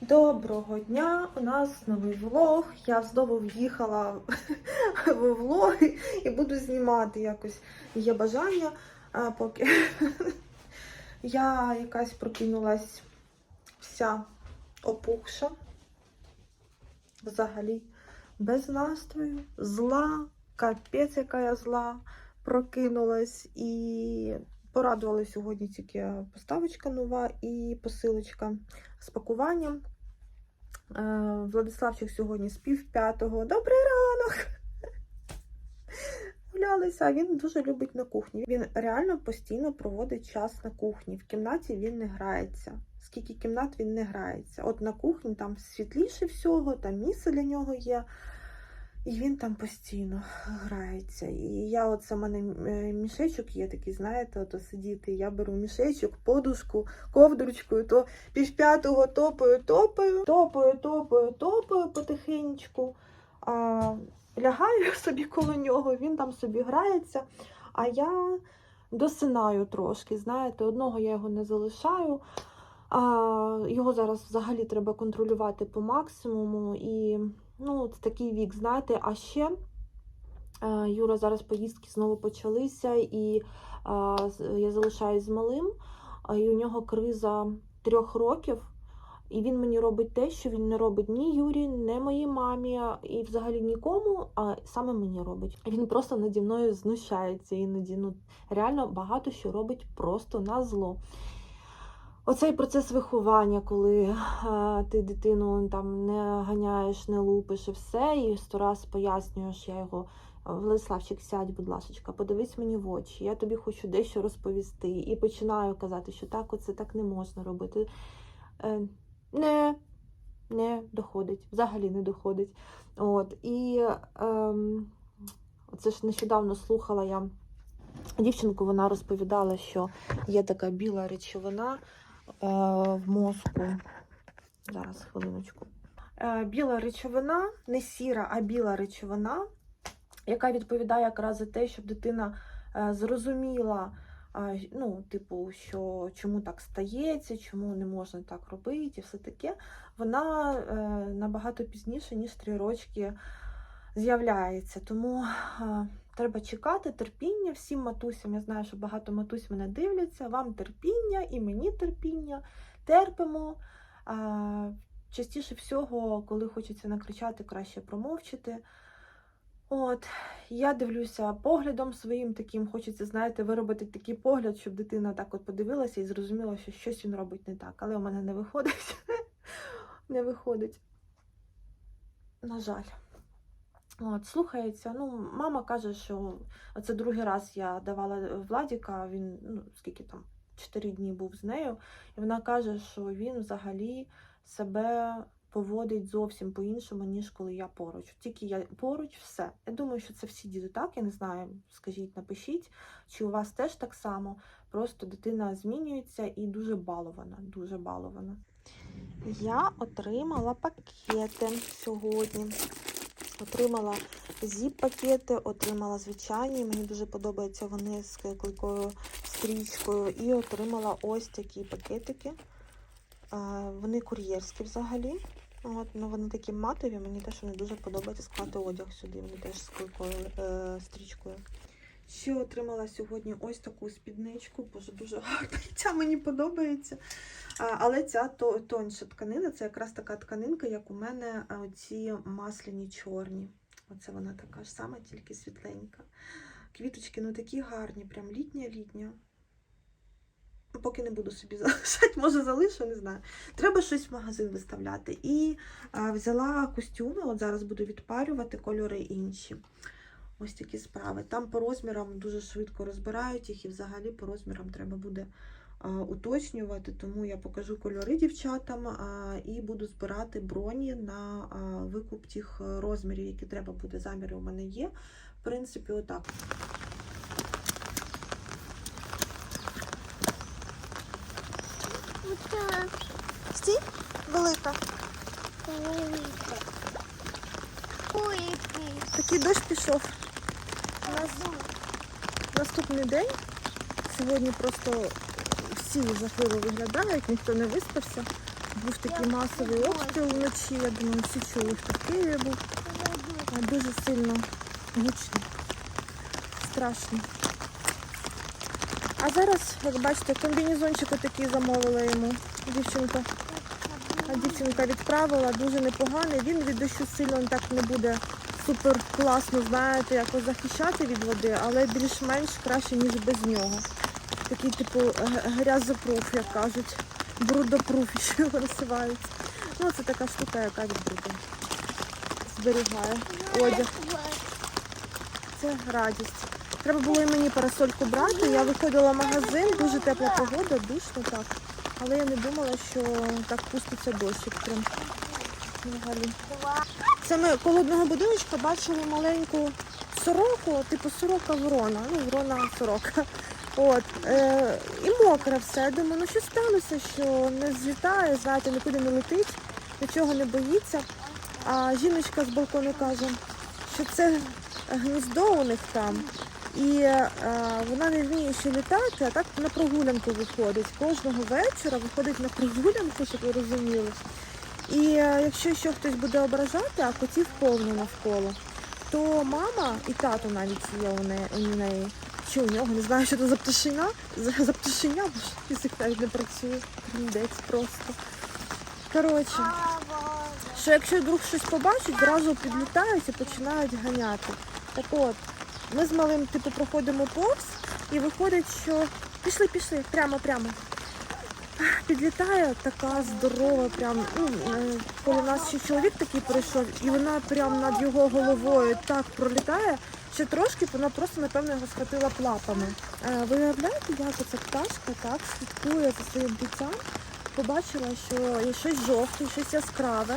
Доброго дня! У нас новий влог. Я знову в'їхала в влоги і буду знімати якось. Є бажання, а поки я якась прокинулась вся опухша. Взагалі без настрою, зла, капець, яка я зла, прокинулась і порадувала сьогодні тільки поставочка нова і посилочка з пакуванням. Е, Владиславчик сьогодні з пів п'ятого. Добрий ранок! Гулялися. Він дуже любить на кухні. Він реально постійно проводить час на кухні. В кімнаті він не грається. Скільки кімнат він не грається. От на кухні там світліше всього, там місце для нього є. І він там постійно грається. І я, от саме мене мішечок є такий, знаєте, ото сидіти. Я беру мішечок, подушку, ковдручкою, то півп'ятого топаю, топаю, топаю, топаю, топаю потихеньку. А, лягаю собі коло нього, він там собі грається. А я досинаю трошки. Знаєте, одного я його не залишаю. А, його зараз взагалі треба контролювати по максимуму. І ну, це такий вік, знаєте, а ще. е, Юра, зараз поїздки знову почалися, і я залишаюсь з малим, і у нього криза трьох років. І він мені робить те, що він не робить ні Юрі, ні моїй мамі, і взагалі нікому, а саме мені робить. Він просто наді мною знущається іноді. Ну, реально багато що робить просто на зло. Оцей процес виховання, коли е, ти дитину там не ганяєш, не лупиш і все, і сто раз пояснюєш, я його. Владиславчик, сядь, будь ласка, подивись мені в очі, я тобі хочу дещо розповісти. І починаю казати, що так, оце так не можна робити. Е, не, не доходить, взагалі не доходить. От, і ем, це ж нещодавно слухала я дівчинку, вона розповідала, що є така біла речовина е, в мозку. Зараз, хвилиночку. Е, біла речовина, не сіра, а біла речовина, яка відповідає якраз за те, щоб дитина е, зрозуміла, ну, типу, що чому так стається, чому не можна так робити, і все таке, вона е, набагато пізніше, ніж три рочки з'являється. Тому е, треба чекати, терпіння всім матусям. Я знаю, що багато матусь мене дивляться. Вам терпіння і мені терпіння. Терпимо. Частіше всього, коли хочеться накричати, краще промовчити. От, я дивлюся поглядом своїм таким, хочеться, знаєте, виробити такий погляд, щоб дитина так от подивилася і зрозуміла, що щось він робить не так. Але у мене не виходить. не виходить. На жаль. От, слухається. Ну, мама каже, що це другий раз я давала Владіка, він, ну, скільки там, 4 дні був з нею, і вона каже, що він взагалі себе поводить зовсім по-іншому, ніж коли я поруч. Тільки я поруч, все. Я думаю, що це всі діти так, я не знаю, скажіть, напишіть, чи у вас теж так само. Просто дитина змінюється і дуже балована, дуже балована. Я отримала пакети сьогодні. Отримала зіп-пакети, отримала звичайні. Мені дуже подобаються вони з клейкою стрічкою. І отримала ось такі пакетики. Вони кур'єрські взагалі. От, ну, вони такі матові, мені теж вони дуже подобається склати одяг сюди. Вони теж з клейкою е, стрічкою. Ще отримала сьогодні ось таку спідничку, боже, дуже гарна. Ця мені подобається. Але ця то, тонша тканина, це якраз така тканинка, як у мене а, оці масляні чорні. Оце вона така ж сама, тільки світленька. Квіточки, ну такі гарні, прям літня-літня. Поки не буду собі залишати, може залишу, не знаю. Треба щось в магазин виставляти. І а, взяла костюми, от зараз буду відпарювати кольори інші. Ось такі справи. Там по розмірам дуже швидко розбирають їх, і взагалі по розмірам треба буде уточнювати. Тому я покажу кольори дівчатам і буду збирати броні на викуп тих е, розмірів, які треба буде. Заміри у мене є. В принципі, отак. Стій, велика. Кулики. Такий дощ пішов. Наступний день. Сьогодні просто всі жахливо виглядають, ніхто не виспався. був такий масовий обстріл вночі. Я думаю, всі чули, що в Києві був. Дуже сильно гучно. Страшно. А зараз, як бачите, комбінезончик такий замовила йому. Дівчинка. А дівчинка відправила, дуже непоганий. Він від дощу сильно так не буде супер класно, знаєте, якось захищати від води, але більш-менш краще, ніж без нього. Такий, типу, грязопруф, як кажуть. Брудопруф, що його називають. Ну, це така штука, яка від бруду зберігає одяг. Це радість. Треба було і мені парасольку брати. Я виходила в магазин, дуже тепла погода, душно так. Але я не думала, що так пуститься дощик. Прям взагалі. Це ми коло одного будиночка бачили маленьку сороку, типу сорока ворона, ну ворона сорока. От, е, і мокре все. Я думаю, ну що сталося, що не злітає, знаєте, нікуди не летить, нічого не боїться. А жіночка з балкону каже, що це гніздо у них там. І е, вона не вміє ще літати, а так на прогулянку виходить. Кожного вечора виходить на прогулянку, щоб ви розуміли. І е, якщо ще хтось буде ображати, а котів повно навколо, то мама і тато навіть є у неї, чи у нього, не знаю, що це за пташина, за, пташиня, бо ж язик навіть не працює. Тріндець просто. Коротше, що якщо вдруг щось побачить, зразу підлітають і починають ганяти. Так от, ми з малим типу проходимо повз і виходить, що пішли, пішли, прямо, прямо. Підлітає така здорова, прям ну, е, коли нас ще чоловік такий прийшов, і вона прям над його головою так пролітає, що трошки вона просто, напевно, його схватила плапами. Виявляєте, Ви уявляєте, як ця пташка так слідкує за своїм дитям? Побачила, що є щось жовте, щось яскраве,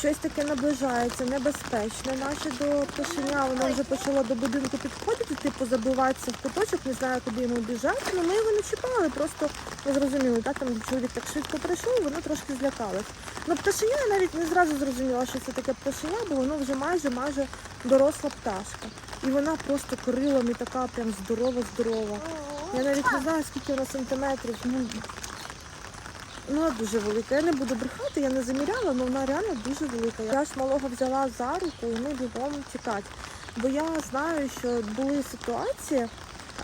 щось таке наближається, небезпечне, наче до пташеня воно вже почало до будинку підходити, типу забиватися в куточок, не знаю, куди йому біжати. Ну ми його не чіпали, просто ви зрозуміли, так там чоловік так швидко прийшов, воно трошки злякалось. Ну пташеня я навіть не зразу зрозуміла, що це таке пташеня, бо воно вже майже майже доросла пташка. І вона просто крилами така прям здорова-здорова. Я навіть не знаю, скільки вона сантиметрів. Ну, Ну, дуже велика. Я не буду брехати, я не заміряла, але вона реально дуже велика. Я ж малого взяла за руку і ми бігом тікати. Бо я знаю, що були ситуації,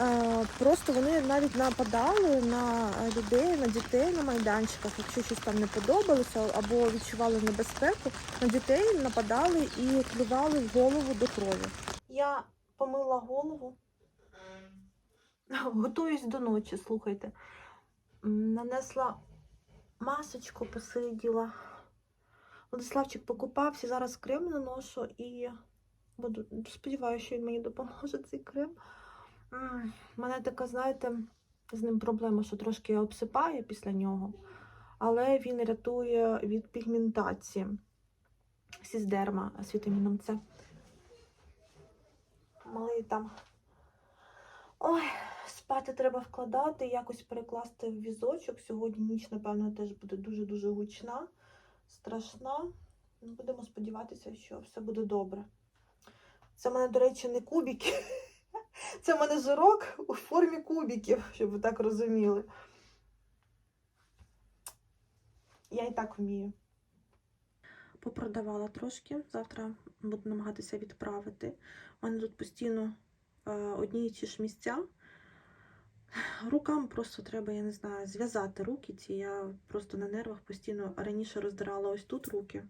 е, просто вони навіть нападали на людей, на дітей на майданчиках, якщо щось там не подобалося або відчували небезпеку, на дітей нападали і клювали в голову до крові. Я помила голову. Готуюсь до ночі, слухайте. Нанесла масочку посиділа. Владиславчик покупався, зараз крем наношу і буду сподіваюся, що він мені допоможе цей крем. У мене така, знаєте, з ним проблема, що трошки обсипає після нього, але він рятує від пігментації сіздерма з вітаміном С. Малий там. Ой, спати треба вкладати, якось перекласти в візочок. Сьогодні ніч, напевно, теж буде дуже-дуже гучна, страшна. Ну, Будемо сподіватися, що все буде добре. Це в мене, до речі, не кубики. Це в мене жирок у формі кубиків, щоб ви так розуміли. Я і так вмію. Попродавала трошки. Завтра буду намагатися відправити. У мене тут постійно е, одні і ті ж місця. Рукам просто треба, я не знаю, зв'язати руки ці. Я просто на нервах постійно раніше роздирала ось тут руки.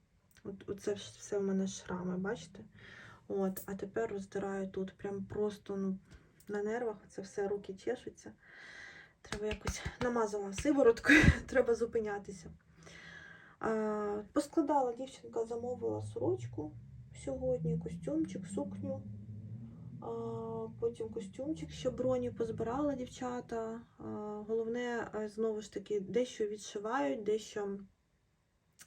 От, оце все в мене шрами, бачите? От, а тепер роздираю тут. Прям просто ну, на нервах це все руки чешуться. Треба якось намазала сивороткою, треба зупинятися. А, поскладала дівчинка, замовила сорочку сьогодні, костюмчик, сукню. Потім костюмчик, ще броні позбирала дівчата. Головне, е, знову ж таки, дещо відшивають, дещо,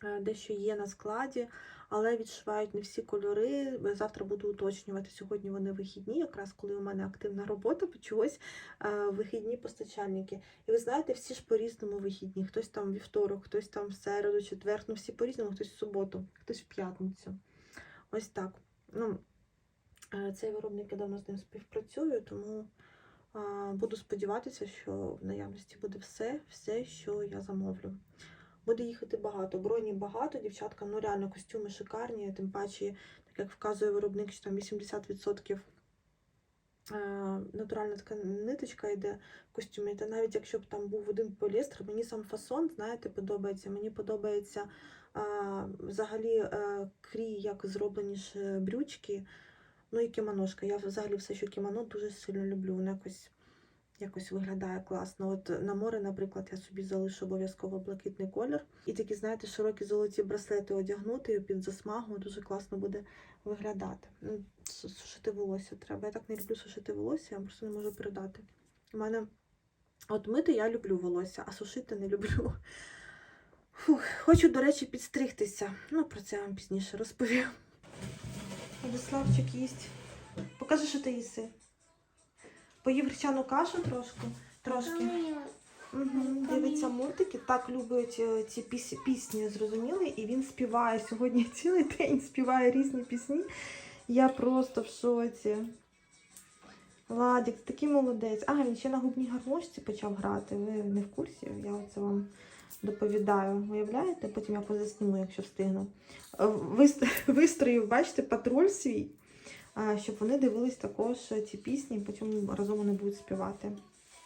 е, дещо є на складі, але відшивають не всі кольори. Завтра буду уточнювати. Сьогодні вони вихідні, якраз коли у мене активна робота, почалось е, вихідні постачальники. І ви знаєте, всі ж по-різному вихідні. Хтось там вівторок, хтось там в середу, четвер, ну всі по-різному, хтось в суботу, хтось в п'ятницю. Ось так. Ну, Цей виробник я давно з ним співпрацюю, тому буду сподіватися, що в наявності буде все, все, що я замовлю. Буде їхати багато. Броні багато, дівчатка, ну реально костюми шикарні, тим паче, так як вказує виробник, що там 80% е, натуральна така ниточка йде в костюмі. Та навіть якщо б там був один поліестер, мені сам фасон, знаєте, подобається. Мені подобається е, взагалі е, крій, як зроблені ж е, брючки. Ну і кімоношка. Я взагалі все, що кімоно, дуже сильно люблю. Воно якось, якось виглядає класно. От на море, наприклад, я собі залишу обов'язково блакитний колір. І такі, знаєте, широкі золоті браслети одягнути під засмагу дуже класно буде виглядати. Ну, Сушити волосся треба. Я так не люблю сушити волосся, я просто не можу передати. У мене от мити я люблю волосся, а сушити не люблю. Фух, хочу, до речі, підстригтися. Ну, про це я вам пізніше розповім. Владиславчик їсть. Покажи, що ти їси. Поїв гречану кашу трошки. трошки. Угу. Дивиться мультики, так любить е, ці піс- пісні, зрозуміли, і він співає сьогодні цілий день, співає різні пісні. Я просто в шоці. Владик, ти такий молодець. А, він ще на губній гармошці почав грати. Ви не в курсі? Я це вам доповідаю. Уявляєте? Потім я позасніму, якщо встигну. Е, Вистроїв, бачите, патруль свій, щоб вони дивились також ці пісні, потім разом вони будуть співати.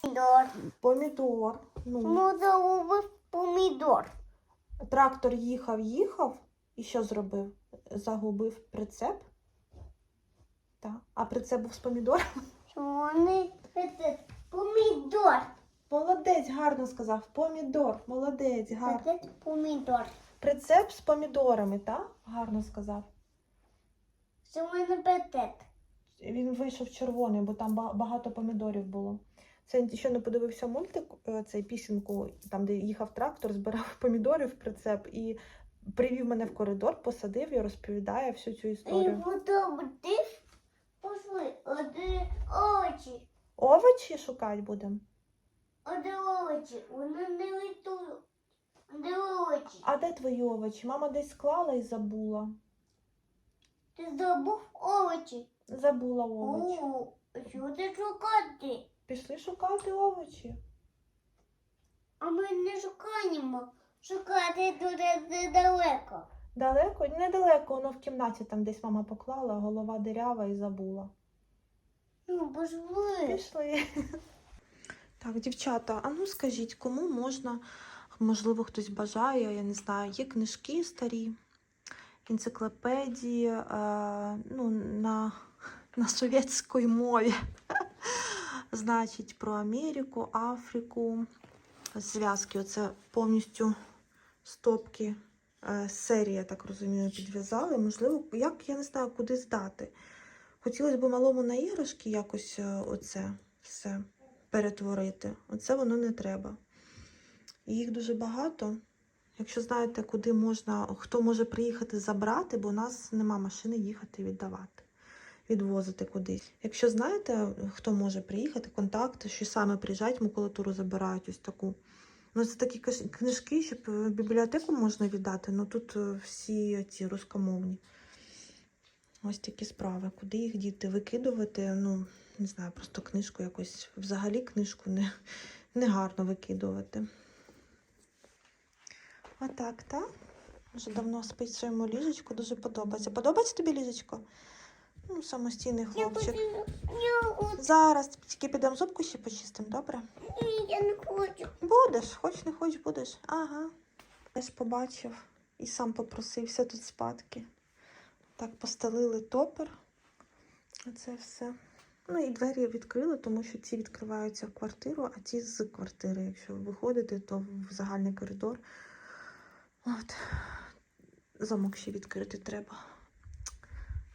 Помідор. Помідор. Ну. Ну, загубив помідор. Трактор їхав, їхав і що зробив? Загубив прицеп. Так. А прицеп був з помідором. Вони це помідор. Молодець, гарно сказав. Помідор. Молодець, гарно. Помідор. Прицеп з помідорами, так? Гарно сказав. Мене петет. Він вийшов червоний, бо там багато помідорів було. Це ще не подивився мультик, е, цей пісеньку, там, де їхав трактор, збирав помідорів в прицеп і привів мене в коридор, посадив і розповідає всю цю І історію. потім ти Овочі шукати будемо. Оди очі. Вони не летують. Оди очі. А де твої овочі? Мама десь склала і забула. Ти забув овочі. Забула овочі. О, що ти шукати? Пішли шукати овочі. А ми не шукаємо. Шукати дуже далеко. Далеко? Недалеко, воно в кімнаті там десь мама поклала, голова дирява і забула. Ну, пошли. Пішли. Так, дівчата, а ну скажіть, кому можна, можливо, хтось бажає, я не знаю, є книжки старі, енциклопедії е, ну, на, на совєтській мові. Значить, про Америку, Африку, зв'язки. Оце повністю стопки е, серії, я так розумію, підв'язали. Можливо, як я не знаю, куди здати. Хотілося б малому на іграшки якось е, оце все перетворити. Оце воно не треба. Їх дуже багато. Якщо знаєте, куди можна, хто може приїхати забрати, бо у нас нема машини їхати віддавати, відвозити кудись. Якщо знаєте, хто може приїхати, контакти, що саме приїжджають, макулатуру забирають ось таку. Ну, це такі книжки, щоб в бібліотеку можна віддати, ну тут е, всі ці рускомовні. Ось такі справи. Куди їх діти викидувати? Ну, не знаю, просто книжку якось. Взагалі книжку не, не гарно викидувати. Отак, так? Вже давно спить своєму ліжечку, дуже подобається. Подобається тобі ліжечко? Ну, самостійний хлопчик. Зараз тільки підемо зубку ще почистимо, добре? Ні, Я не хочу. Будеш, хоч не хоч будеш. Ага. Теж побачив і сам попросився тут спадки. Так, постелили топер. Оце все. Ну і двері відкрили, тому що ці відкриваються в квартиру, а ті з квартири. Якщо виходити, то в загальний коридор. От. Замок ще відкрити треба.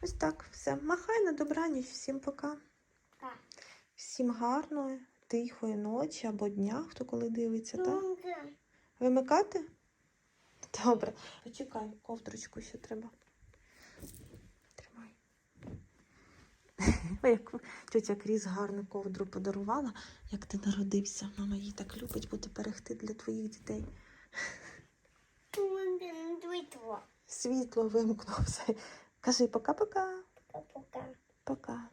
Ось так, все. Махай на добраніч, всім пока. Всім гарної, тихої ночі або дня, хто коли дивиться, так? Ну. Вимикати? Добре. Почекай, ковдрочку ще треба. Тримай. Ой, як тетя Кріс гарну ковдру подарувала, як ти народився. Мама її так любить буде берегти для твоїх дітей. Світло вимкнувся. Кажи пока-пока. Пока. Пока.